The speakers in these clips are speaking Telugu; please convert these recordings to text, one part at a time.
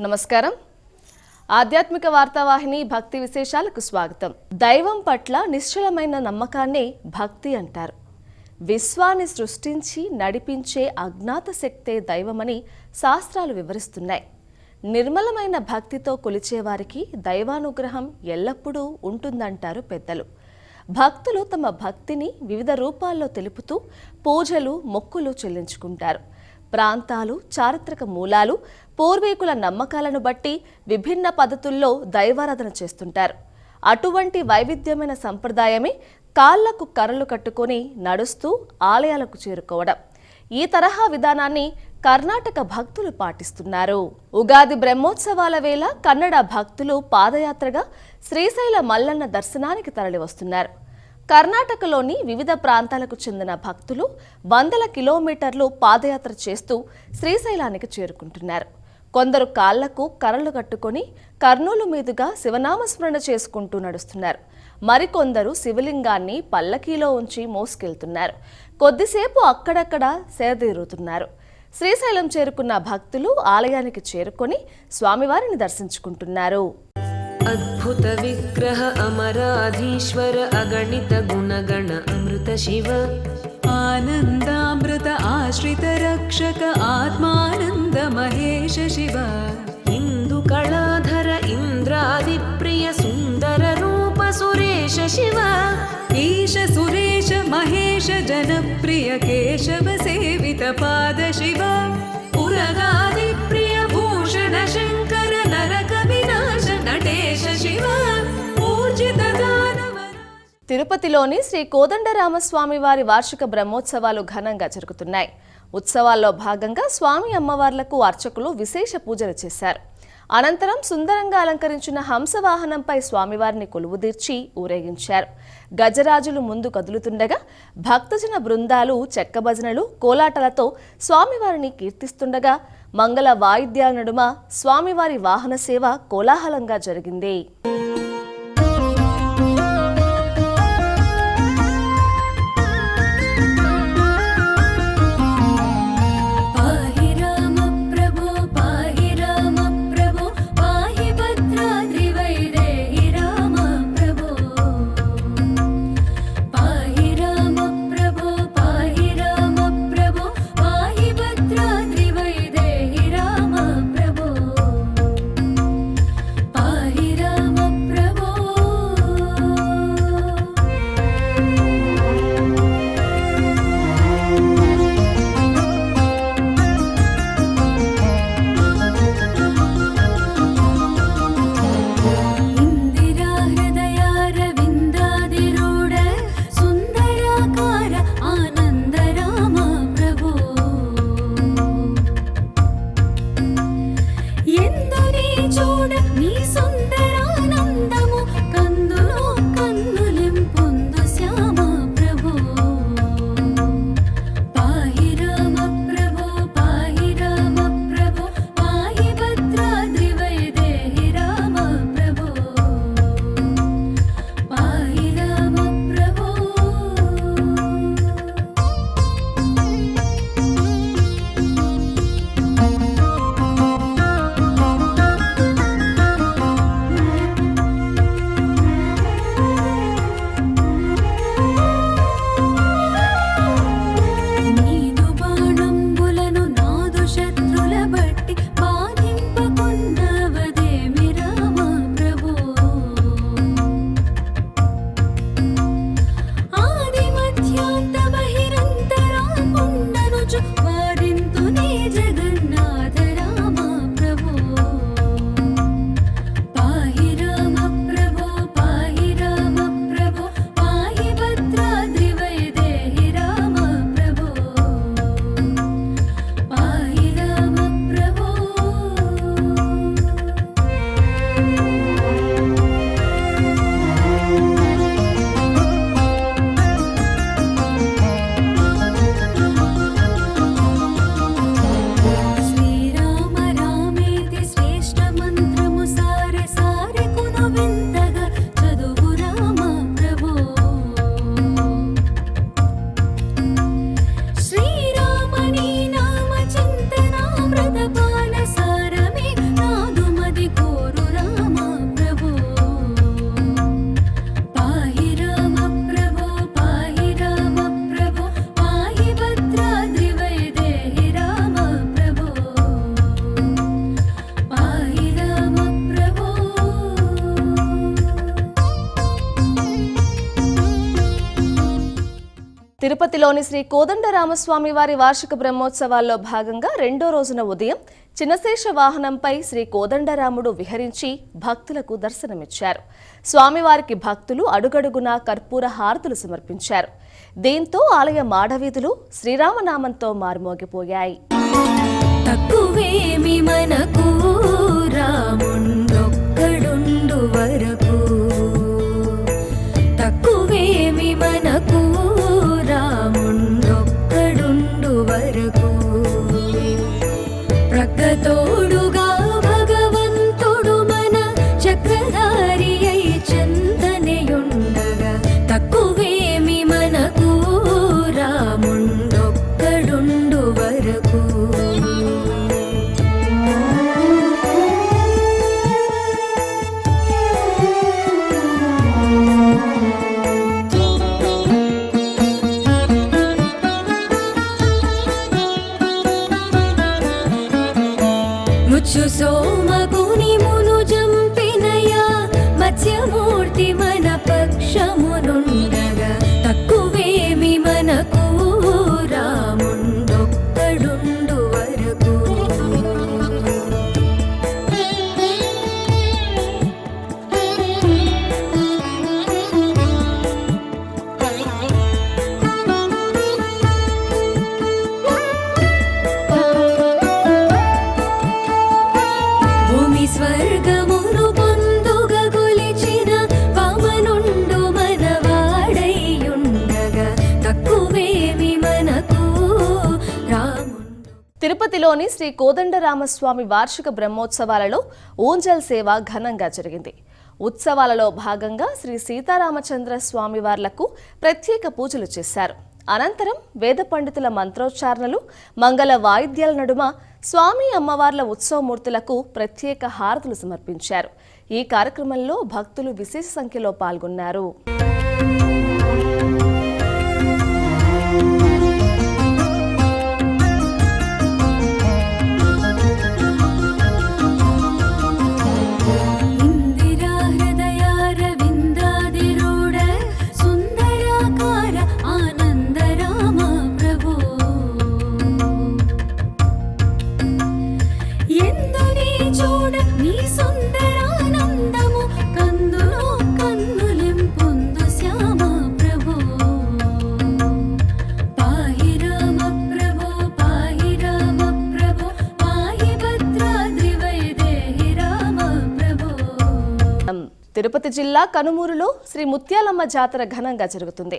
నమస్కారం. ఆధ్యాత్మిక వార్తావాహిని భక్తి విశేషాలకు స్వాగతం. దైవం పట్ల నిశ్చలమైన నమ్మకాన్నే భక్తి అంటారు. విశ్వాన్ని సృష్టించి నడిపించే అజ్ఞాత శక్తే దైవమని శాస్త్రాలు వివరిస్తున్నాయి. నిర్మలమైన భక్తితో కొలిచేవారికి దైవానుగ్రహం ఎల్లప్పుడూ ఉంటుందంటారు పెద్దలు. భక్తులు తమ భక్తిని వివిధ రూపాల్లో తెలుపుతూ పూజలు మొక్కులు చెల్లించుకుంటారు. ప్రాంతాలు చారిత్రక మూలాలు పూర్వీకుల నమ్మకాలను బట్టి విభిన్న పద్ధతుల్లో దైవారాధన చేస్తుంటారు. అటువంటి వైవిధ్యమైన సంప్రదాయమే కాళ్ళకు కర్రలు కట్టుకొని నడుస్తూ ఆలయాలకు చేరుకోవడం. ఈ తరహా విధానాన్ని కర్ణాటక భక్తులు పాటిస్తున్నారు. ఉగాది బ్రహ్మోత్సవాల వేళ కన్నడ భక్తులు పాదయాత్రగా శ్రీశైల మల్లన్న దర్శనానికి తరలివస్తున్నారు. కర్ణాటకలోని వివిధ ప్రాంతాలకు చెందిన భక్తులు వందల కిలోమీటర్లు పాదయాత్ర చేస్తూ శ్రీశైలానికి చేరుకుంటున్నారు. కొందరు కాళ్ళకు కర్రలు కట్టుకొని కర్నూలు మీదుగా శివనామస్మరణ చేసుకుంటూ నడుస్తున్నారు. మరికొందరు శివలింగాన్ని పల్లకీలో ఉంచి మోసుకెళ్తున్నారు. కొద్దిసేపు అక్కడక్కడ సేదీరుతున్నారు. శ్రీశైలం చేరుకున్న భక్తులు ఆలయానికి చేరుకొని స్వామివారిని దర్శించుకుంటున్నారు. అద్భుత విగ్రహ అమరాధీశ్వర అగణిత గుణగణ అమృత శివ. आनन्दामृत आश्रित रक्षक आत्मानन्द महेश शिव इन्दुकलाधर इन्द्रादिप्रिय सुन्दर रूप सुरेश शिव ईश सुरेश महेश जनप्रिय केशव सेवित पाद शिव पुरगादिप्रिय भूषण शङ्कर नरक विनाश नटेश शिव ऊर्जित दानव తిరుపతిలోని శ్రీ కోదండరామస్వామి వారి వార్షిక బ్రహ్మోత్సవాలు ఘనంగా జరుగుతున్నాయి. ఉత్సవాల్లో భాగంగా స్వామి అమ్మవార్లకు అర్చకులు విశేష పూజలు చేశారు. అనంతరం సుందరంగా అలంకరించిన హంసవాహనంపై స్వామివారిని కొలువుదీర్చి ఊరేగించారు. గజరాజులు ముందు కదులుతుండగా భక్తజన బృందాలు చెక్క భజనలు కోలాటలతో స్వామివారిని కీర్తిస్తుండగా మంగళ వాయిద్యాల నడుమ స్వామివారి వాహన సేవ కోలాహలంగా జరిగింది. తిరుపతిలోని శ్రీ కోదండరామస్వామి వారి వార్షిక బ్రహ్మోత్సవాల్లో భాగంగా రెండో రోజున ఉదయం చిన్నశేష వాహనంపై శ్రీ కోదండరాముడు విహరించి భక్తులకు దర్శనమిచ్చారు. స్వామివారికి భక్తులు అడుగడుగునా కర్పూర హారతులు సమర్పించారు. దీంతో ఆలయ మాడవీధులు శ్రీరామనామంతో మారుమోగిపోయాయి. తక్కువేమి మనకు రాముండొక్కడుండు ముచ్చు మును జంపినయా. మత్స్యమూర్తి మన పక్షము తిరుపతిలోని శ్రీ కోదండరామస్వామి వార్షిక బ్రహ్మోత్సవాలలో ఊంజల్ సేవ ఘనంగా జరిగింది. ఉత్సవాలలో భాగంగా శ్రీ సీతారామచంద్ర స్వామి వార్లకు ప్రత్యేక పూజలు చేశారు. అనంతరం వేద పండితుల మంత్రోచ్చారణలు మంగళ వాయిద్యాల నడుమ స్వామి అమ్మవార్ల ఉత్సవమూర్తులకు ప్రత్యేక హారతులు సమర్పించారు. ఈ కార్యక్రమంలో భక్తులు విశేష సంఖ్యలో పాల్గొన్నారు. జిల్లా కనుమూరులో శ్రీ ముత్యాలమ్మ జాతర ఘనంగా జరుగుతుంది.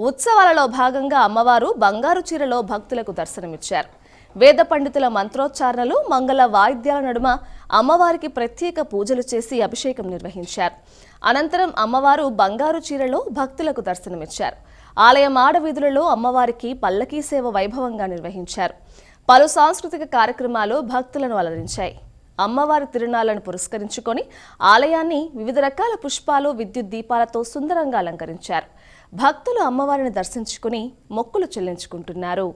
ఉత్సవాలలో భాగంగా అమ్మవారు బంగారు చీరలో భక్తులకు దర్శనమిచ్చారు. వేద పండితుల మంత్రోచ్చారణలు మంగళ వాయిద్యాల నడుమ అమ్మవారికి ప్రత్యేక పూజలు చేసి అభిషేకం నిర్వహించారు. అనంతరం అమ్మవారు బంగారు చీరలో భక్తులకు దర్శనమిచ్చారు. ఆలయం ఆడవీధులలో అమ్మవారికి పల్లకీ సేవ వైభవంగా నిర్వహించారు. పలు సాంస్కృతిక కార్యక్రమాలు భక్తులను అలరించాయి. అమ్మవారి తిరునాళ్ళను పురస్కరించుకొని ఆలయాన్ని వివిధ రకాల పుష్పాలు విద్యుత్ దీపాలతో సుందరంగా అలంకరించారు. భక్తులు అమ్మవారిని దర్శించుకుని మొక్కులు చెల్లించుకుంటున్నారు.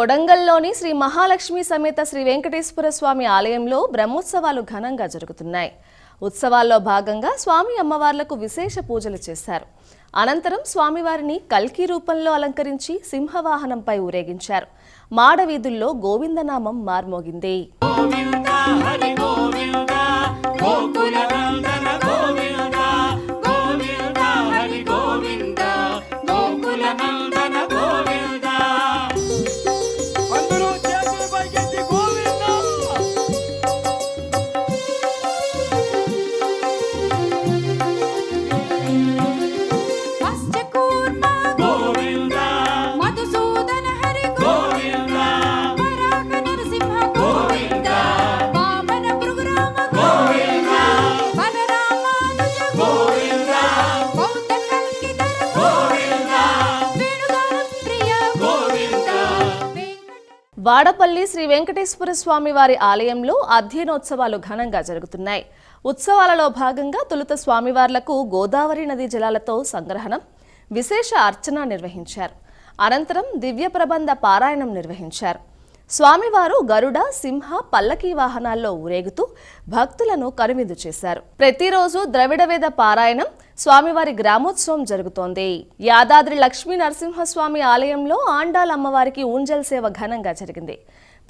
కొడంగల్లోని శ్రీ మహాలక్ష్మి సమేత శ్రీ వెంకటేశ్వర స్వామి ఆలయంలో బ్రహ్మోత్సవాలు ఘనంగా జరుగుతున్నాయి. ఉత్సవాల్లో భాగంగా స్వామి అమ్మవార్లకు విశేష పూజలు చేశారు. అనంతరం స్వామివారిని కల్కి రూపంలో అలంకరించి సింహవాహనంపై ఊరేగించారు. మాడవీధుల్లో గోవిందనామం మార్మోగింది. గోవిందా వాడపల్లి శ్రీ వెంకటేశ్వర స్వామి వారి ఆలయంలో అధ్యయనోత్సవాలు ఘనంగా జరుగుతున్నాయి. ఉత్సవాలలో భాగంగా తొలుత స్వామివార్లకు గోదావరి నది జలాలతో సంగ్రహణం విశేష అర్చన నిర్వహించారు. అనంతరం దివ్య ప్రబంధ పారాయణం నిర్వహించారు. స్వామివారు గరుడ సింహ పల్లకీ వాహనాల్లో ఊరేగుతూ భక్తులను కనువిందు చేశారు. ప్రతిరోజు ద్రవిడ వేద పారాయణం స్వామివారి గ్రామోత్సవం జరుగుతోంది. యాదాద్రి లక్ష్మీ నరసింహస్వామి ఆలయంలో ఆండాల్ అమ్మవారికి ఊంజల్ సేవ ఘనంగా జరిగింది.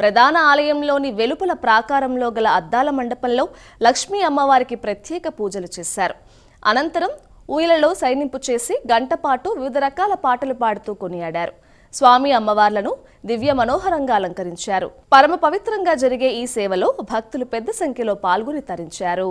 ప్రధాన ఆలయంలోని వెలుపల ప్రాకారంలో గల అద్దాల మండపంలో లక్ష్మీ అమ్మవారికి ప్రత్యేక పూజలు చేశారు. అనంతరం ఊయలలో సైనింపు చేసి గంటపాటు వివిధ రకాల పాటలు పాడుతూ కొనియాడారు. స్వామి అమ్మవార్లను దివ్య మనోహరంగా అలంకరించారు. పరమ పవిత్రంగా జరిగే ఈ సేవలో భక్తులు పెద్ద సంఖ్యలో పాల్గొని తరించారు.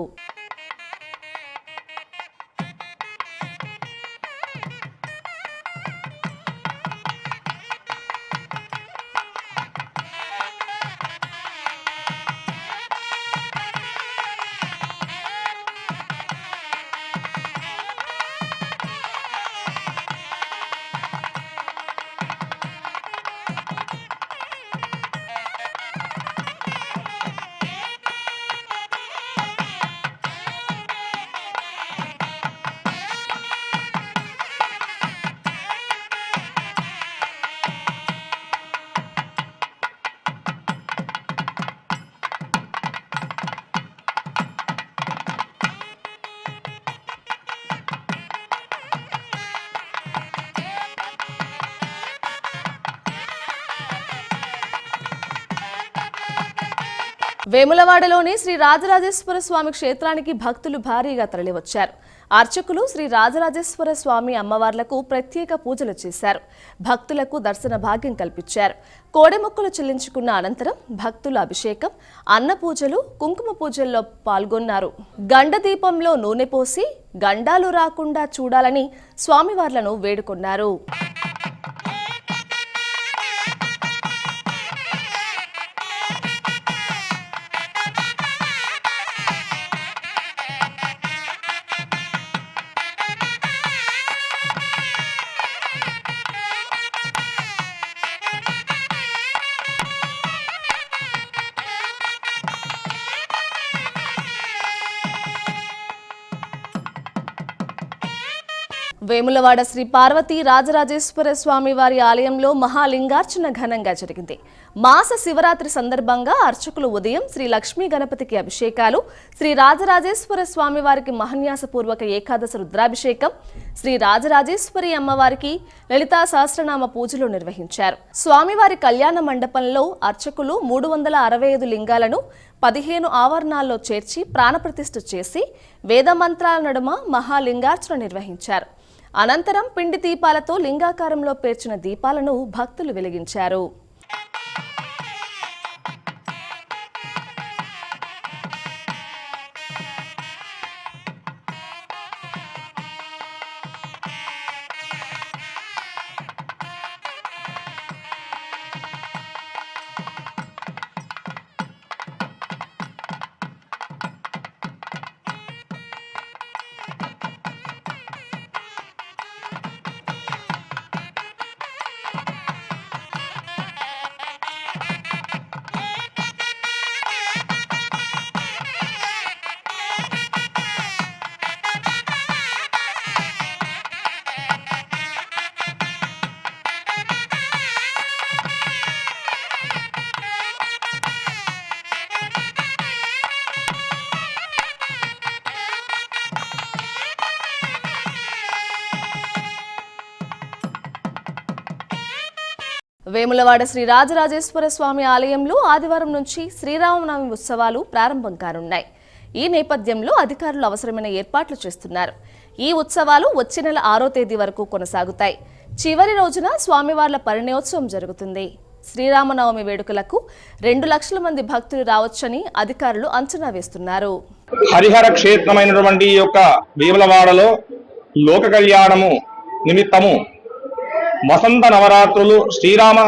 వేములవాడలోని శ్రీ రాజరాజేశ్వర స్వామి క్షేత్రానికి భక్తులు భారీగా తరలివచ్చారు. అర్చకులు శ్రీ రాజరాజేశ్వర స్వామి అమ్మవార్లకు ప్రత్యేక పూజలు చేశారు. భక్తులకు దర్శన భాగ్యం కల్పించారు. కోడెమొక్కలు చెల్లించుకున్న అనంతరం భక్తుల అభిషేకం అన్న పూజలు కుంకుమ పూజల్లో పాల్గొన్నారు. గండ దీపంలో నూనె పోసి గండాలు రాకుండా చూడాలని స్వామివార్లను వేడుకొన్నారు. వేములవాడ శ్రీ పార్వతీ రాజరాజేశ్వర స్వామి వారి ఆలయంలో మహాలింగార్చన ఘనంగా జరిగింది. మాస శివరాత్రి సందర్భంగా అర్చకులు ఉదయం శ్రీ లక్ష్మీ గణపతికి అభిషేకాలు శ్రీ రాజరాజేశ్వర స్వామి వారికి మహన్యాసపూర్వక ఏకాదశ రుద్రాభిషేకం శ్రీ రాజరాజేశ్వరి అమ్మవారికి లలితా సహస్రనామ పూజలు నిర్వహించారు. స్వామివారి కళ్యాణ మండపంలో అర్చకులు మూడు వందల అరవై ఐదు లింగాలను పదిహేను ఆవరణాల్లో చేర్చి ప్రాణప్రతిష్ఠ చేసి వేదమంత్రాల నడుమ మహాలింగార్చన నిర్వహించారు. అనంతరం పిండి దీపాలతో లింగాకారంలో పేర్చిన దీపాలను భక్తులు వెలిగించారు. వేములవాడ శ్రీ రాజరాజేశ్వర స్వామి ఆలయంలో ఆదివారం నుంచి శ్రీరామనవమి ఉత్సవాలు ప్రారంభం కానున్నాయి. ఈ నేపథ్యంలో అధికారులు అవసరమైన ఏర్పాట్లు చేస్తున్నారు. ఈ ఉత్సవాలు వచ్చే నెల ఆరో తేదీ వరకు కొనసాగుతాయి. చివరి రోజున స్వామివార్ల పరిణయోత్సవం జరుగుతుంది. శ్రీరామనవమి వేడుకలకు రెండు లక్షల మంది భక్తులు రావచ్చని అధికారులు అంచనా వేస్తున్నారు. హరిహర క్షేత్రమైనటువంటి యొక్క వేములవాడలో లోక కళ్యాణము నిమిత్తము వసంత నవరాత్రులు శ్రీరామ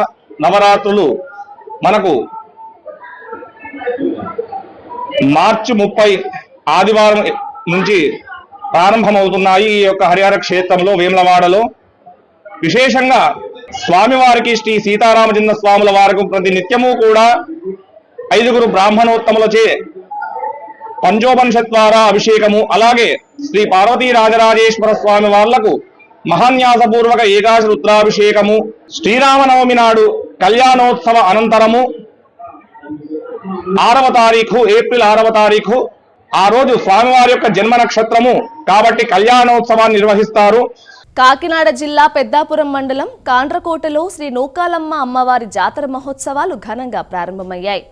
నవరాత్రులు మనకు మార్చి ముప్పై ఆదివారం నుంచి ప్రారంభమవుతున్నాయి ఈ యొక్క హరిహర క్షేత్రంలో వేములవాడలో. విశేషంగా స్వామివారికి శ్రీ సీతారామచంద్ర స్వాముల వారికి ప్రతి నిత్యము కూడా ఐదుగురు బ్రాహ్మణోత్తములచే పంచోపనిషత్ ద్వారా అభిషేకము. అలాగే శ్రీ పార్వతీ రాజరాజేశ్వర స్వామి వాళ్ళకు మహాన్యాసపూర్వక ఏకాశ రుద్రాభిషేకము శ్రీరామనవమి నాడు కళ్యాణోత్సవ అనంతరము ఆరవ తారీఖు ఏప్రిల్ ఆరవ తారీఖు ఆ రోజు స్వామివారి యొక్క జన్మ నక్షత్రము కాబట్టి కళ్యాణోత్సవాన్ని నిర్వహిస్తారు. కాకినాడ జిల్లా పెద్దాపురం మండలం కాండ్రకోటలో శ్రీ నూకాలమ్మ అమ్మవారి జాతర మహోత్సవాలు ఘనంగా ప్రారంభమయ్యాయి.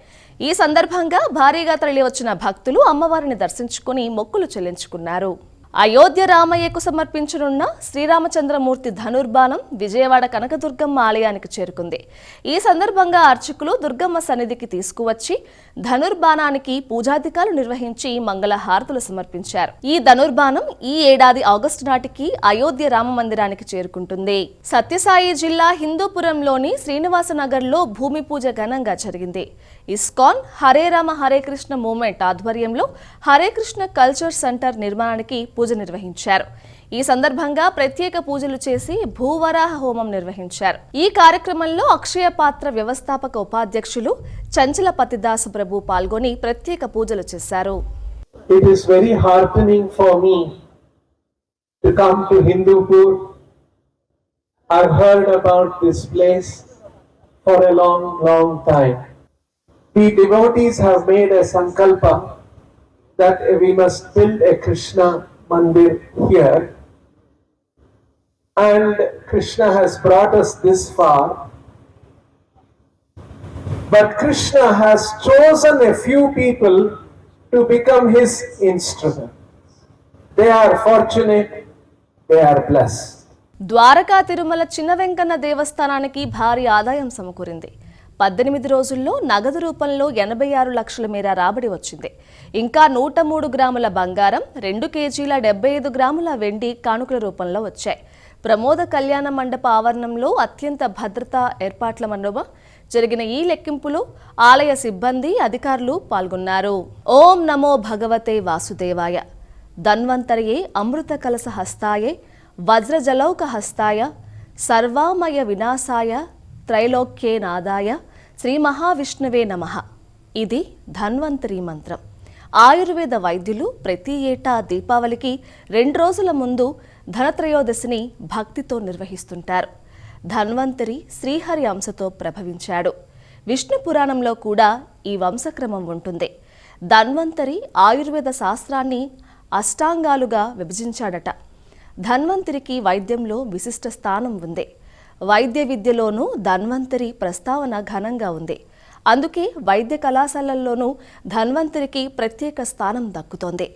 ఈ సందర్భంగా భారీగా తరలివచ్చిన భక్తులు అమ్మవారిని దర్శించుకుని మొక్కులు చెల్లించుకున్నారు. అయోధ్య రామయ్యకు సమర్పించనున్న శ్రీరామచంద్రమూర్తి ధనుర్బాణం విజయవాడ కనకదుర్గమ్మ ఆలయానికి చేరుకుంది. ఈ సందర్భంగా అర్చకులు దుర్గమ్మ సన్నిధికి తీసుకువచ్చి ధనుర్బాణానికి పూజాధికారులు నిర్వహించి మంగళ హారతులు సమర్పించారు. ఈ ధనుర్బాణం ఈ ఏడాది ఆగస్టు నాటికి అయోధ్య రామ మందిరానికి చేరుకుంటుంది. సత్యసాయి జిల్లా హిందూపురంలోని శ్రీనివాసనగర్లో భూమి పూజ ఘనంగా జరిగింది. ఇస్కాన్ హరే రామ హరే కృష్ణ మూమెంట్ ఆధ్వర్యంలో హరే కృష్ణ కల్చర్ సెంటర్ నిర్మాణానికి పూజ నిర్వహించారు ఈ సందర్భంగా ప్రత్యేక పూజలు చేసి భూవరాహ హోమం నిర్వహించారు ఈ కార్యక్రమంలో అక్షయ పాత్ర వ్యవస్థాపక ఉపాధ్యక్షులు చంచల పతిదాస్ ప్రభు పాల్గొని ప్రత్యేక పూజలు చేశారు It is very heartening for me to come to Hindupur. I've heard about this place for a long, long time. The devotees have made a sankalpa that we must build a Krishna mandir here. And Krishna has brought us this far. But Krishna has chosen a few people to become his instrument. They are fortunate, they are blessed. Dwaraka Tirumala చిన్న వెంకన్న దేవస్థానానికి భారీ ఆదాయం సమకూరింది పద్దెనిమిది రోజుల్లో నగదు రూపంలో ఎనభై ఆరు లక్షల మేర రాబడి వచ్చింది. ఇంకా నూట మూడు గ్రాముల బంగారం రెండు కేజీల డెబ్బై ఐదు గ్రాముల వెండి కానుకల రూపంలో వచ్చాయి. ప్రమోద కళ్యాణ మండప ఆవరణంలో అత్యంత భద్రతా ఏర్పాట్ల మన్నోబ జరిగిన ఈ లెక్కింపులో ఆలయ సిబ్బంది అధికారులు పాల్గొన్నారు. ఓం నమో భగవతే వాసుదేవాయ. ధన్వంతరయే అమృత కలస హస్తాయే వజ్రజలౌక హస్తాయ సర్వామయ వినాశాయ త్రైలోక్యే నాదాయ శ్రీ మహావిష్ణువే నమ. ఇది ధన్వంతరి మంత్రం. ఆయుర్వేద వైద్యులు ప్రతి ఏటా దీపావళికి రెండు రోజుల ముందు ధనత్రయోదశిని భక్తితో నిర్వహిస్తుంటారు. ధన్వంతరి శ్రీహరి అంశతో ప్రభవించాడు. విష్ణు పురాణంలో కూడా ఈ వంశక్రమం ఉంటుంది. ధన్వంతరి ఆయుర్వేద శాస్త్రాన్ని అష్టాంగాలుగా విభజించాడట. ధన్వంతరికి వైద్యంలో విశిష్ట స్థానం ఉంది. వైద్య విద్యలోనూ ధన్వంతరి ప్రస్తావన ఘనంగా ఉంది. అందుకే వైద్య కళాశాలల్లోనూ ధన్వంతరికి ప్రత్యేక స్థానం దక్కుతోంది.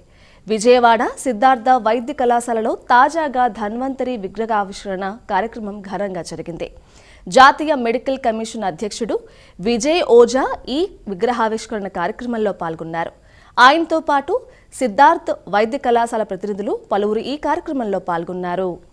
విజయవాడ సిద్ధార్థ వైద్య కళాశాలలో తాజాగా ధన్వంతరి విగ్రహావిష్కరణ కార్యక్రమం ఘనంగా జరిగింది. జాతీయ మెడికల్ కమిషన్ అధ్యక్షుడు విజయ్ ఓజా ఈ విగ్రహావిష్కరణ కార్యక్రమంలో పాల్గొన్నారు. ఆయనతో పాటు సిద్ధార్థ్ వైద్య కళాశాల ప్రతినిధులు పలువురు ఈ కార్యక్రమంలో పాల్గొన్నారు.